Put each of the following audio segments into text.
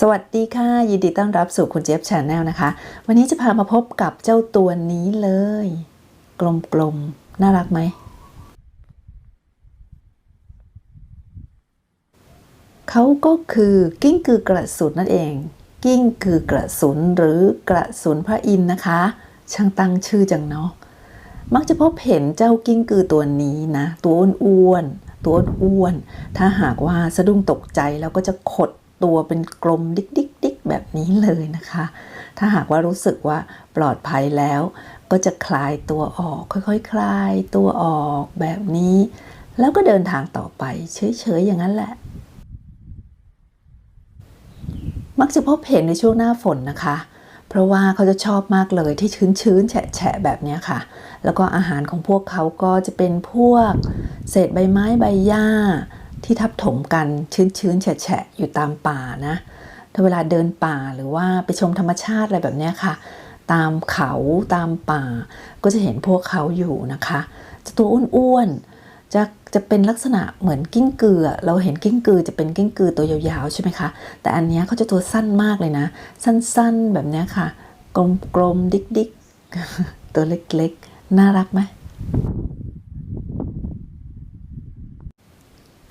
สวัสดีค่ะ ยินดีต้อนรับสู่คุณเจี๊ยบชาแนลนะคะ วันนี้จะพามาพบกับเจ้าตัวนี้เลย กลมๆ น่ารักไหม เขาก็คือกิ้งกือกระสุนนั่นเอง กิ้งกือกระสุนหรือกระสุนพระอินทร์นะคะ ช่างตั้งชื่อจังเนาะมักจะพบเห็นเจ้ากิ้งกือตัวนี้นะ ตัวอ้วนๆตัวอ้วนๆถ้าหากว่าสะดุ้งตกใจแล้วก็จะขด ตัวเป็นกลมดิ๊กดิกดิกแบบนี้เลยนะคะ ถ้าหากว่ารู้สึกว่าปลอดภัยแล้ว ก็จะคลายตัวออก ค่อยๆคคลายตัวออกแบบนี้ แล้วก็เดินทางต่อไปเฉยๆอย่างนั้นแหละ มักจะพบเห็นในช่วงหน้าฝนนะคะเพราะว่าเขาจะชอบมากเลยที่ชื้นๆ แฉะๆแบบนี้ค่ะ แล้วก็อาหารของพวกเขาก็จะเป็นพวก เศษใบไม้ใบหญ้า ที่ทับถมกันชื้นๆแฉะๆอยู่ตามป่านะถ้าเวลาเดินป่าหรือว่าไปชมธรรมชาติอะไรแบบนี้ค่ะ ตามเขาตามป่า ก็จะเห็นพวกเขาอยู่นะคะ จะตัวอ้วนๆจะจะเป็นลักษณะเหมือนกิ้งกือ เราเห็นกิ้งกือจะเป็นกิ้งกือตัวยาวๆใช่ไหมคะ แต่อันนี้เขาจะตัวสั้นมากเลยนะ สั้นๆแบบนี้ค่ะ กลมๆดิกๆตัวเล็กๆ น่ารักไหม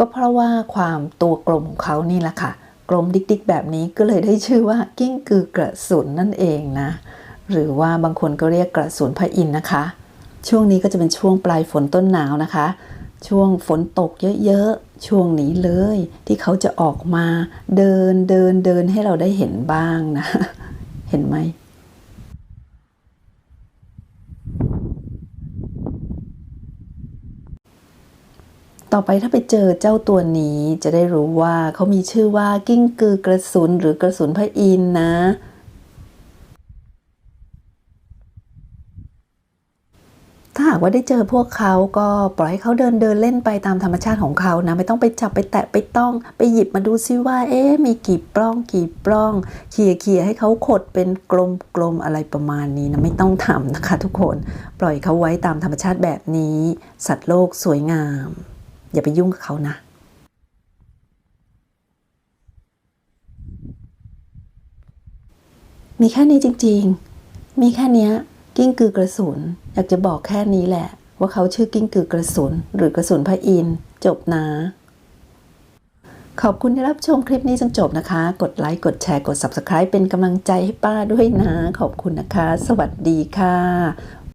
ก็เพราะว่าความตัวกลมของเขานี่แหละค่ะ กลมดิกๆ แบบนี้ก็เลยได้ชื่อว่ากิ้งกือกระสุนนั่นเองนะ หรือว่าบางคนก็เรียกกระสุนพระอินทร์นะคะ ช่วงนี้ก็จะเป็นช่วงปลายฝนต้นหนาวนะคะ ช่วงฝนตกเยอะๆ ช่วงนี้เลยที่เขาจะออกมาเดินเดินเดินให้เราได้เห็นบ้างนะ เห็นไหม ต่อไปถ้าไปเจอเจ้าตัวนี้จะได้รู้ว่าเขามีชื่อว่ากิ้งกือกระสุนหรือกระสุนพระอินทร์นะ ถ้าหากว่าได้เจอพวกเขาก็ปล่อยให้เขาเดินเดินเล่นไปตามธรรมชาติของเขานะ ไม่ต้องไปจับไปแตะไปต้อง ไปหยิบมาดูซิว่า เอ๊ะมีกี่ปล้องกี่ปล้องเขี่ยเขี่ยให้เขาขดเป็นกลมกลมอะไรประมาณนี้นะไม่ต้องทำนะคะ ทุกคนปล่อยเขาไว้ตามธรรมชาติแบบนี้ สัตว์โลกสวยงาม อย่าไปยุ่งกับเขานะมีแค่นี้จริง ๆ มีแค่นี้กิ้งกือกระสุน อยากจะบอกแค่นี้แหละ ว่าเขาชื่อกิ้งกือกระสุน หรือกระสุนพระอินจบนะ ขอบคุณที่รับชมคลิปนี้จนจบนะคะ กดไลค์ กดแชร์ กด Subscribe เป็นกำลังใจให้ป้าด้วยนะ ขอบคุณนะคะ สวัสดีค่ะ